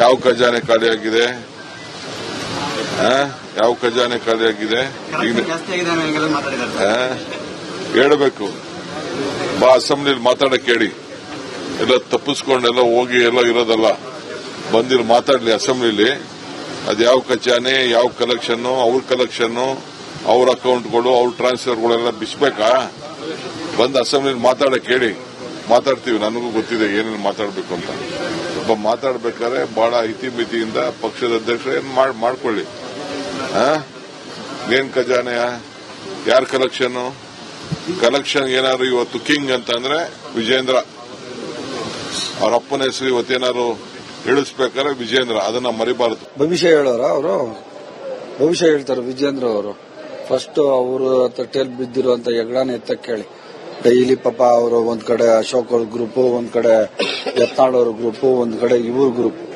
ಯಾವ ಖಜಾನೆ ಖಾಲಿಯಾಗಿದೆ? ಯಾವ ಖಜಾನೆ ಖಾಲಿಯಾಗಿದೆ? ಹೇಳ್ಬೇಕು. ಬಾ ಅಸೆಂಬ್ಲಿಲಿ ಮಾತಾಡಕ್ ಹೇಳಿ ಎಲ್ಲ ತಪ್ಪಿಸ್ಕೊಂಡೆಲ್ಲ ಹೋಗಿ ಎಲ್ಲ ಇರೋದಲ್ಲ. ಬಂದಿರು ಮಾತಾಡ್ಲಿ ಅಸೆಂಬ್ಲಿಲಿ ಅದ್ ಯಾವ ಖಜಾನೆ ಯಾವ ಕಲೆಕ್ಷನ್ ಅವ್ರ ಕಲೆಕ್ಷನ್ ಅವ್ರ ಅಕೌಂಟ್ಗಳು ಅವ್ರ ಟ್ರಾನ್ಸ್ಫರ್ಗಳೆಲ್ಲ ಬಿಸ್ಬೇಕಾ? ಬಂದು ಅಸೆಂಬ್ಲಿಲಿ ಮಾತಾಡಕ್ ಹೇಳಿ ಮಾತಾಡ್ತೀವಿ ನನಗೂ ಗೊತ್ತಿದೆ ಏನೇನು ಮಾತಾಡಬೇಕು ಅಂತ. ಒಬ್ಬ ಮಾತಾಡ್ಬೇಕಾದ್ರೆ ಬಹಳ ಇತಿಮಿತಿಯಿಂದ ಪಕ್ಷದ ಅಧ್ಯಕ್ಷರು ಏನ್ ಮಾಡ್- ಮಾಡ್ಕೊಳ್ಳಿ? ಏನ್ ಖಜಾನೆಯ ಯಾರ ಕಲೆಕ್ಷನ್ ಕಲೆಕ್ಷನ್ ಏನಾದ್ರು ಇವತ್ತು ಕಿಂಗ್ ಅಂತ ಅಂದ್ರೆ ವಿಜೇಂದ್ರ. ಅವ್ರ ಅಪ್ಪನ ಹೆಸರು ಇವತ್ತೇನಾದ್ರು ಇಳಿಸ್ಬೇಕಾದ್ರೆ ವಿಜೇಂದ್ರ, ಅದನ್ನ ಮರಿಬಾರದು. ಭವಿಷ್ಯ ಹೇಳೋರ ಅವರು? ಭವಿಷ್ಯ ಹೇಳ್ತಾರೆ ವಿಜೇಂದ್ರ ಅವರು. ಫಸ್ಟ್ ಅವರು ತಟ್ಟೆಯಲ್ಲಿ ಬಿದ್ದಿರುವಂತ ಹೆಗ್ಡಾನ ಎತ್ತಕ್ಕೆ ಹೇಳಿ ಡೈಲಿ ಪಾಪ ಅವರು ಒಂದ್ ಕಡೆ ಅಶೋಕ್ ಅವ್ರ ಗ್ರೂಪ್ ಒಂದ್ ಕಡೆ ಅವ್ರ ಗ್ರೂಪ್ ಒಂದ್ ಕಡೆ ಇವ್ರ ಗ್ರೂಪ್.